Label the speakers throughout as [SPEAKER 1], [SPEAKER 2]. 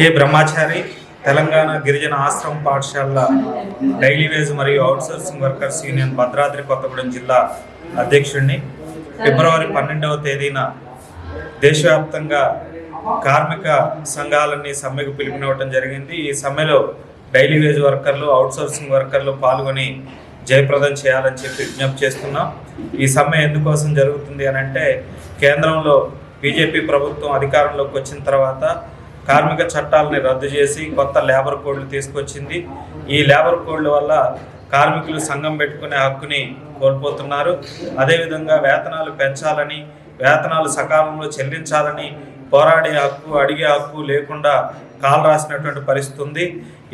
[SPEAKER 1] K Brahmachari Telangana గిరిజన ఆశ్రమ పాఠశాల డైలీ వేజ్ మరియు outsourcing workers union Bhadradri Kothagudem జిల్లా అధ్యక్షుడిని. ఫిబ్రవరి పన్నెండవ తేదీన దేశవ్యాప్తంగా కార్మిక సంఘాలన్నీ సమ్మెకు పిలుపునివ్వడం జరిగింది. ఈ సమ్మెలో డైలీ వేజ్ వర్కర్లు అవుట్సోర్సింగ్ వర్కర్లు పాల్గొని జయప్రదం చేయాలని చెప్పి విజ్ఞప్తి చేస్తున్నాం. ఈ సమ్మె ఎందుకోసం జరుగుతుంది అని అంటే కేంద్రంలో బీజేపీ ప్రభుత్వం అధికారంలోకి వచ్చిన తర్వాత కార్మిక చట్టాలని రద్దు చేసి కొత్త లేబర్ కోడ్లు తీసుకొచ్చింది. ఈ లేబర్ కోడ్ల వల్ల కార్మికులు సంఘం పెట్టుకునే హక్కుని కోల్పోతున్నారు. అదేవిధంగా వేతనాలు పెంచాలని వేతనాలు సకాలంలో చెల్లించాలని పోరాడే హక్కు అడిగే హక్కు లేకుండా కాలు రాసినటువంటి పరిస్థితి ఉంది.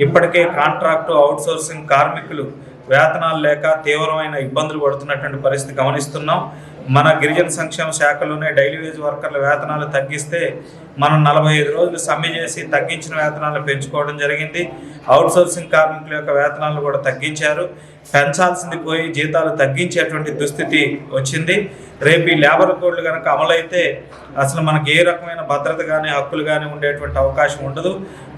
[SPEAKER 1] ఇప్పటికే కాంట్రాక్టు అవుట్సోర్సింగ్ కార్మికులు వేతనాలు లేక తీవ్రమైన ఇబ్బందులు పడుతున్నటువంటి పరిస్థితి గమనిస్తున్నాం. మన గిరిజన సంక్షేమ శాఖలోనే డైలీ వేజ్ వర్కర్ల వేతనాలు తగ్గిస్తే మనం నలభై ఐదు రోజులు సమ్మె చేసి తగ్గించిన వేతనాలు పెంచుకోవడం జరిగింది. అవుట్సోర్సింగ్ కార్మికుల యొక్క వేతనాలు కూడా తగ్గించారు. పెంచాల్సింది పోయి జీతాలు తగ్గించేటువంటి దుస్థితి వచ్చింది. రేపు ఈ లేబర్ కోడ్లు కనుక అమలైతే అసలు మనకి ఏ రకమైన భద్రత కానీ హక్కులు కానీ ఉండేటువంటి అవకాశం ఉండదు.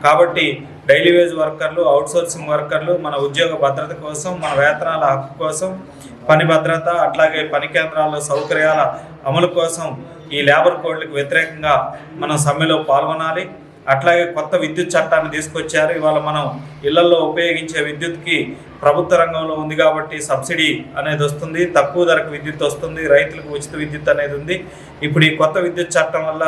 [SPEAKER 1] కాబట్టి డైలీ వేజ్ వర్కర్లు అవుట్సోర్సింగ్ వర్కర్లు మన ఉద్యోగ భద్రత కోసం మన వేతనాల హక్కు కోసం పని భద్రత అట్లాగే పని కేంద్రాల్లో సౌకర్యాల అమలు కోసం ఈ లేబర్ కోడ్లకు వ్యతిరేకంగా మనం సమ్మెలో పాల్గొనాలి. అట్లాగే కొత్త విద్యుత్ చట్టాన్ని తీసుకొచ్చారు. ఇవాళ మనం ఇళ్ళలో ఉపయోగించే విద్యుత్కి ప్రభుత్వ రంగంలో ఉంది కాబట్టి సబ్సిడీ అనేది వస్తుంది తక్కువ ధరకు విద్యుత్ వస్తుంది రైతులకు ఉచిత విద్యుత్ అనేది ఉంది. ఇప్పుడు ఈ కొత్త విద్యుత్ చట్టం వల్ల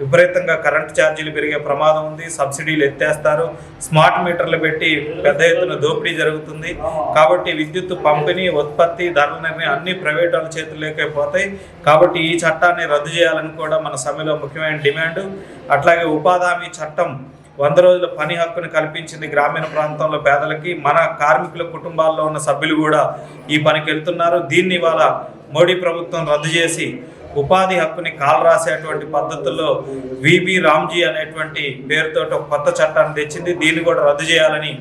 [SPEAKER 1] విపరీతంగా కరెంటు ఛార్జీలు పెరిగే ప్రమాదం ఉంది సబ్సిడీలు ఎత్తేస్తారు స్మార్ట్ మీటర్లు పెట్టి పెద్ద ఎత్తున దోపిడీ జరుగుతుంది. కాబట్టి విద్యుత్ పంపిణీ ఉత్పత్తి ధరల నిర్ణయం అన్ని ప్రైవేట్ వాళ్ళ చేతుల్లోకే పోతాయి. కాబట్టి ఈ చట్టాన్ని రద్దు చేయాలని కూడా మన సమ్మెలో ముఖ్యమైన డిమాండ్. అట్లాగే ఉపాధి హామీ చట్టం వంద రోజుల పని హక్కును కల్పించింది గ్రామీణ ప్రాంతంలో పేదలకి మన కార్మికుల కుటుంబాల్లో ఉన్న సభ్యులు కూడా ఈ పనికి వెళ్తున్నారు. దీన్ని ఇవాళ మోడీ ప్రభుత్వం రద్దు చేసి ఉపాధి హక్కుని కాలు రాసేటువంటి పద్ధతుల్లో విబి రామ్జీ అనేటువంటి పేరుతో ఒక కొత్త చట్టాన్ని తెచ్చింది. దీన్ని కూడా రద్దు చేయాలని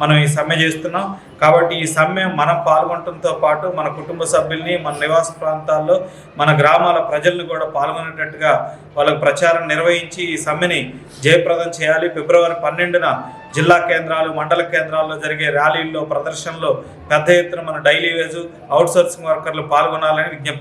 [SPEAKER 1] మనం ఈ సమ్మె చేస్తున్నాం. కాబట్టి ఈ సమ్మె మనం పాల్గొనడంతో పాటు మన కుటుంబ సభ్యుల్ని మన నివాస ప్రాంతాల్లో మన గ్రామాల ప్రజల్ని కూడా పాల్గొనేటట్టుగా వాళ్ళకు ప్రచారం నిర్వహించి ఈ సమ్మెని జయప్రదం చేయాలి. ఫిబ్రవరి పన్నెండున జిల్లా కేంద్రాలు మండల కేంద్రాల్లో జరిగే ర్యాలీల్లో ప్రదర్శనలో పెద్ద ఎత్తున మన డైలీ వేజ్ అవుట్సోర్సింగ్ వర్కర్లు పాల్గొనాలని విజ్ఞప్తి